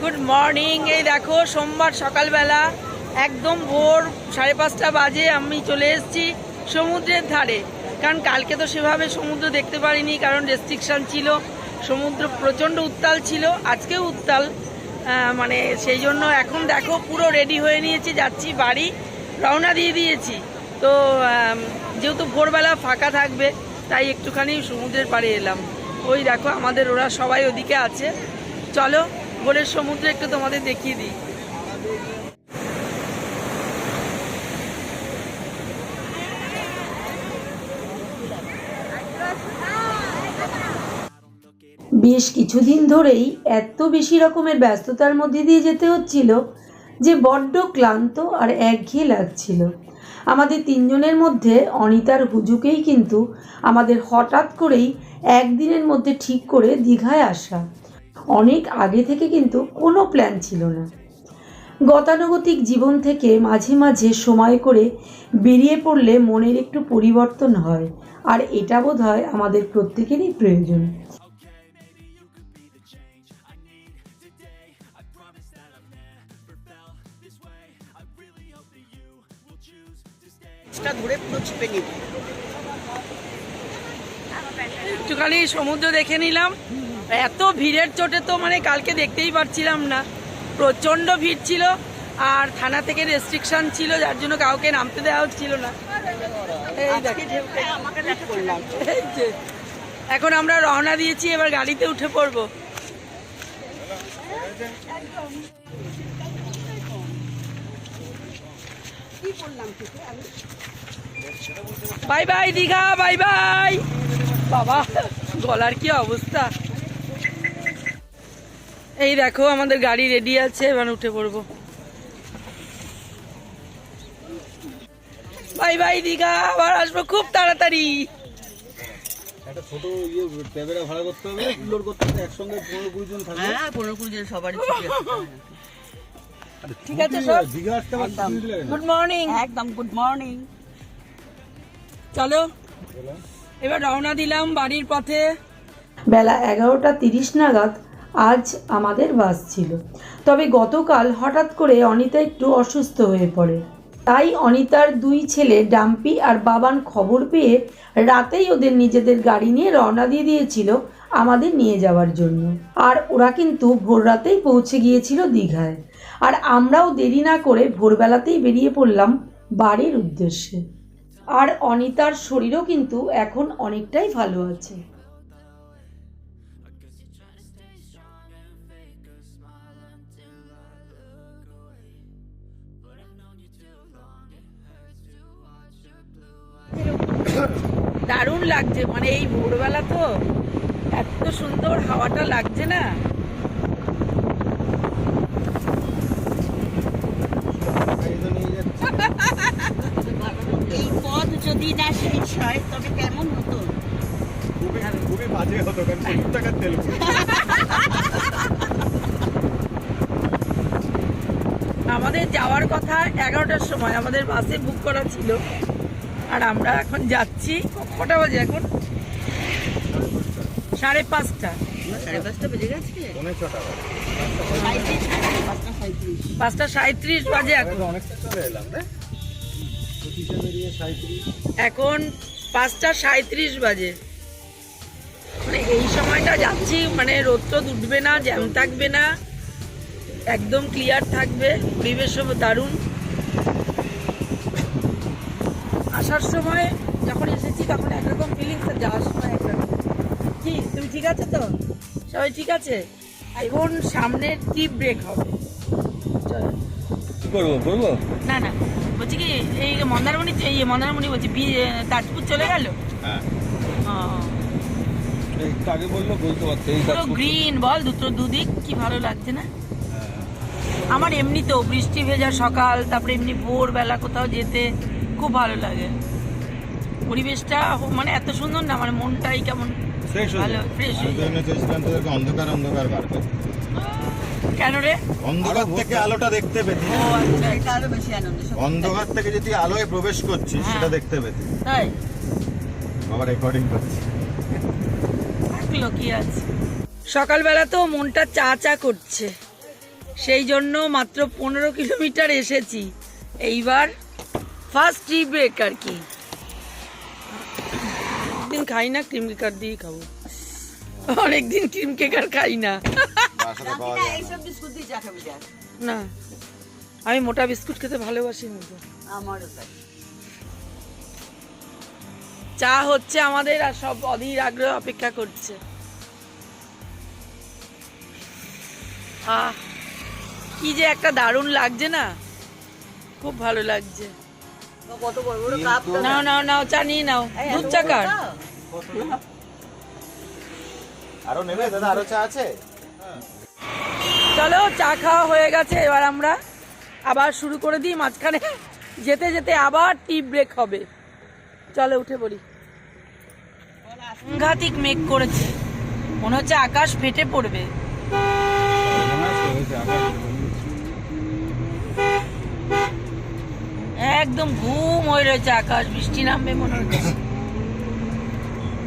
Good morning, এই দেখো সোমবার সকালবেলা একদম ভোর সাড়ে পাঁচটা বাজে আমি চলে এসেছি সমুদ্রের ধারে। কারণ কালকে তো সেভাবে সমুদ্র দেখতে পারিনি, কারণ রেস্ট্রিকশন ছিল, সমুদ্র প্রচণ্ড উত্তাল ছিল, আজকেও উত্তাল। মানে সেই জন্য এখন দেখো পুরো রেডি হয়ে নিয়েছি, যাচ্ছি বাড়ি, রওনা দিয়ে দিয়েছি। তো যেহেতু ভোরবেলা ফাঁকা থাকবে, তাই একটুখানি সমুদ্রের পাড়ে এলাম। ওই দেখো আমাদের ওরা সবাই ওদিকে আছে। চলো ভোরের সমুদ্র একটু তোমাদের দেখিয়ে দিই। বেশ কিছুদিন ধরেই এত বেশি রকমের ব্যস্ততার মধ্যে দিয়ে যেতে হচ্ছিল যে বড্ড ক্লান্ত আর একঘেয়ে লাগছিল। আমাদের তিনজনের মধ্যে অনিতার হুজুকেই কিন্তু আমাদের হঠাৎ করেই একদিনের মধ্যে ঠিক করে দীঘায় আসা। অনেক আগে থেকে কিন্তু কোনো প্ল্যান ছিল না। গতানুগতিক জীবন থেকে মাঝে মাঝে সময় করে বেরিয়ে পড়লে মনের একটু পরিবর্তন হয় আর এটা বোধ হয় আমাদের প্রত্যেকেরই প্রয়োজন। ধরে পুরো চিপে নিব। একটুখানি সমুদ্র দেখে নিলাম। এত ভিড়ের চোটে তো মানে কালকে দেখতেই পারছিলাম না। প্রচণ্ড ভিড় ছিল আর থানা থেকে রেস্ট্রিকশন ছিল যার জন্য কাউকে নামতে দেওয়া হচ্ছিল না। এখন আমরা রওনা দিয়েছি এবার গাড়িতে উঠে পড়ব। Bye bye Digha bye bye. বাবা গলার কি অবস্থা? এই দেখো আমাদের গাড়ি রেডি আছে এবার উঠে পড়ব। বাই বাই দীঘা আবার আসব খুব তাড়াতাড়ি। একটা ছোট ইয়ে ট্যাবেরা ভাড়া করতে হবে লোড করতে হবে একসঙ্গে পনেরো কুড়ি জন থাকবে। হ্যাঁ পনেরো কুড়ি জন সবারই ঠিক আছে সব দীঘা আসতে। গুড মর্নিং একদম গুড মর্নিং চলো। এবার রওনা দিলাম বাড়ির পথে। বেলা এগারোটা তিরিশ নাগাদ। আজ আমাদের বাস ছিল। তবে গতকাল হঠাৎ করে অনিতা একটু অসুস্থ হয়ে পড়ে। তাই অনিতার দুই ছেলে, ডাম্পি আর বাবান, খবর পেয়ে রাতেই ওদের নিজেদের গাড়ি নিয়ে রওনা দিয়ে দিয়েছিল আমাদের নিয়ে যাওয়ার জন্য। আর ওরা কিন্তু ভোর রাতেই পৌঁছে গিয়েছিল দীঘায়। আর আমরাও দেরি না করে ভোরবেলাতেই বেরিয়ে পড়লাম বাড়ির উদ্দেশ্যে। আর অনিতার শরীরও কিন্তু এখন অনেকটাই ভালো আছে। দারুণ লাগছে। মানে এই ভোরবেলা তো এত সুন্দর হাওয়াটা লাগছে না। এই পথ যদি না শেষ হয় তবে কেমন হতো? খুবই খুবই বাজে হতো কারণ সত্তর টাকার তেল আমাদের যাওয়ার কথা এগারোটার সময় আমাদের বাসে বুক করা ছিল। আর আমরা এখন যাচ্ছি কটা বাজে এখন? সাড়ে পাঁচটা। সাড়ে পাঁচটা বেজে গেছে? পৌনে ছটা বাজে। সাঁইত্রিশ পাঁচটা সাঁইত্রিশ সাঁত্রিশ বাজে এখন। এখন পাঁচটা সাঁত্রিশ বাজে। মানে এই সময়টা যাচ্ছি মানে রোদ টোদ উঠবে না জ্যাম থাকবে না। একদম ক্লিয়ার থাকবে পরিবেশও দারুণ। আসার সময় যখন এসেছি তখন একরকম ফিলিংস যাওয়ার সময় একরকম। কি তুমি ঠিক আছে তো? সবাই ঠিক আছে? এখন সামনের টিপ ব্রেক হবে? চলো। কি করব করব না না। বলছি কি এই মন্দারমণি এই মন্দারমণি বলছি তাজপুর চলে গেল? হ্যাঁ। আগে বলল? বলতে পারতো পুরো গ্রিন বল দুটো দুদিক কি ভালো লাগছে না? আমার এমনিতেও বৃষ্টি ভেজা সকাল তারপরে এমনি ভোরবেলা কোথাও যেতে খুব ভালো লাগে। পরিবেশটা মানে এত সুন্দর না আমার মনটাই কেমন ফ্রেশ ভালো, তোদেরকে অন্ধকার অন্ধকার বার। কেন রে? অন্ধকার থেকে আলোটা দেখতে পেতি। আচ্ছা এটা আরও বেশি আনন্দ অন্ধকার থেকে যদি আলোয় প্রবেশ করছিস হ্যাঁ। সেটা দেখতে পেতি। তাই? বাবা রেকর্ডিং করছি। থাকল কি আছে? সকালবেলা তো মনটা চা চা করছে। সেই জন্য মাত্র পনেরো কিলোমিটার এসেছি। এইবার ফার্স্ট টি ব্রেক আর কি দিন খাই না ক্রিম কেকার দিয়েই খাব অনেকদিন ক্রিম কেকার খাই না দিয়ে না আমি মোটা বিস্কুট খেতে ভালোবাসি না তো। আমারও তাই। চা হচ্ছে আমাদের আর সব অধীর আগ্রহ অপেক্ষা করছে। আহ কি যে একটা দারুণ লাগছে না। খুব ভালো লাগছে। নাও নাও নাও চা নিয়ে নাও দুধ চা কার আরও নেবে দাদা আরও চা আছে চলো চা খাওয়া হয়ে গেছে এবার আমরা আবার শুরু করে দিই মাঝখানে যেতে যেতে আবার টি ব্রেক হবে। চলো উঠে পড়ি। সাংঘাতিক মেঘ করেছে। মনে হচ্ছে আকাশ ফেটে পড়বে। একদম ঘুম হয়ে রয়েছে আকাশ বৃষ্টি নামবে মনে হচ্ছে।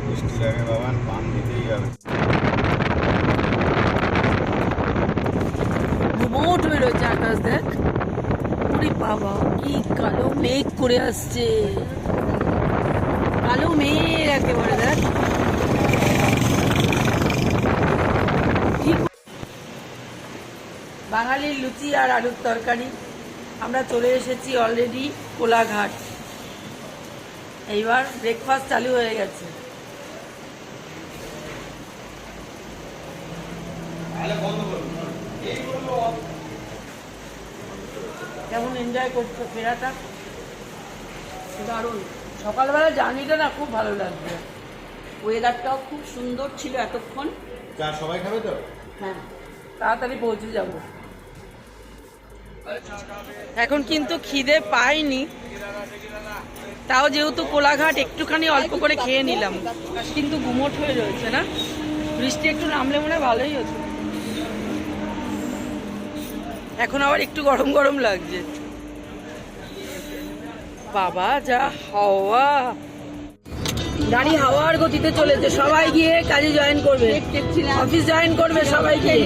মিষ্টি লাগে বাবা পান দিতেই হবে। ঘুমোট হয়ে রয়েছে আকাশ দেখ। ওরে বাবা কি কালো মেঘ করে আসছে। কালো মেঘ একেবারে দেখ। বাঙালির লুচি আর আলুর তরকারি। আমরা চলে এসেছি অলরেডি কোলাঘাট। এইবার ব্রেকফাস্ট চালু হয়ে গেছে। কেমন এনজয় করছ ফেরাটা? দারুণ। সকালবেলা জার্নিটা না খুব ভালো লাগবে ওয়েদারটাও খুব সুন্দর ছিল এতক্ষণ। চা সবাই খাবে তো? হ্যাঁ তাড়াতাড়ি পৌঁছে যাব। এখন কিন্তু খিদে পাইনি। তাও যেহেতু কোলাঘাট একটুখানি অল্প করে খেয়ে নিলাম। কিন্তু গুমোট হয়ে রয়েছে না? বৃষ্টি একটু নামলে মনে ভালোই হতো। এখন আবার একটু গরম গরম লাগছে। বাবা, যা হাওয়া। গাড়ি হাওয়ার গতিতে চলেছে। সবাই গিয়ে কাজে জয়েন করবে। অফিস জয়েন করবে সবাই গিয়ে।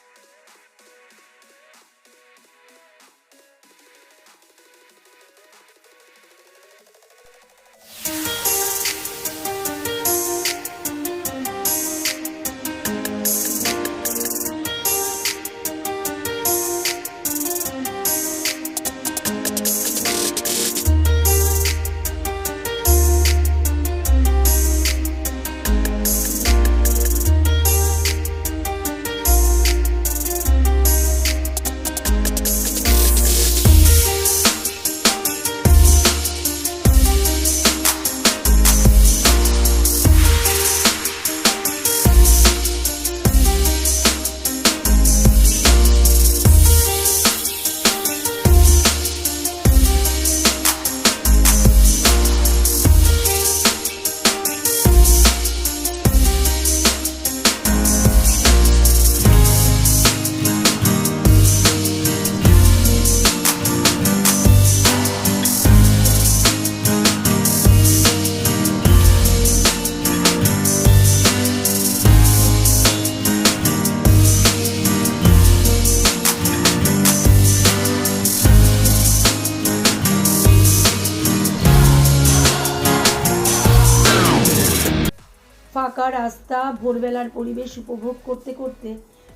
ফাঁকা রাস্তা, ভোরবেলার পরিবেশ উপভোগ করতে করতে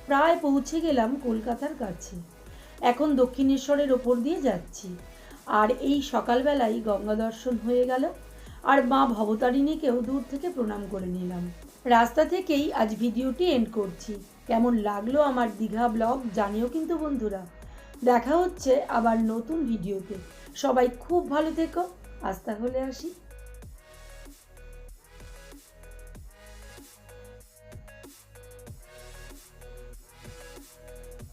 প্রায় পৌঁছে গেলাম কলকাতার কাছে। এখন দক্ষিণেশ্বরের ওপর দিয়ে যাচ্ছি। আর এই সকালবেলায় গঙ্গা দর্শন হয়ে গেল আর মা ভবতারিণীকেও দূর থেকে প্রণাম করে নিলাম। রাস্তা থেকেই আজ ভিডিওটি এন্ড করছি। কেমন লাগল আমার দীঘা ব্লগ জানিও কিন্তু বন্ধুরা। দেখা হচ্ছে আবার নতুন ভিডিওতে। সবাই খুব ভালো থেকো। আজ তাহলে আসি।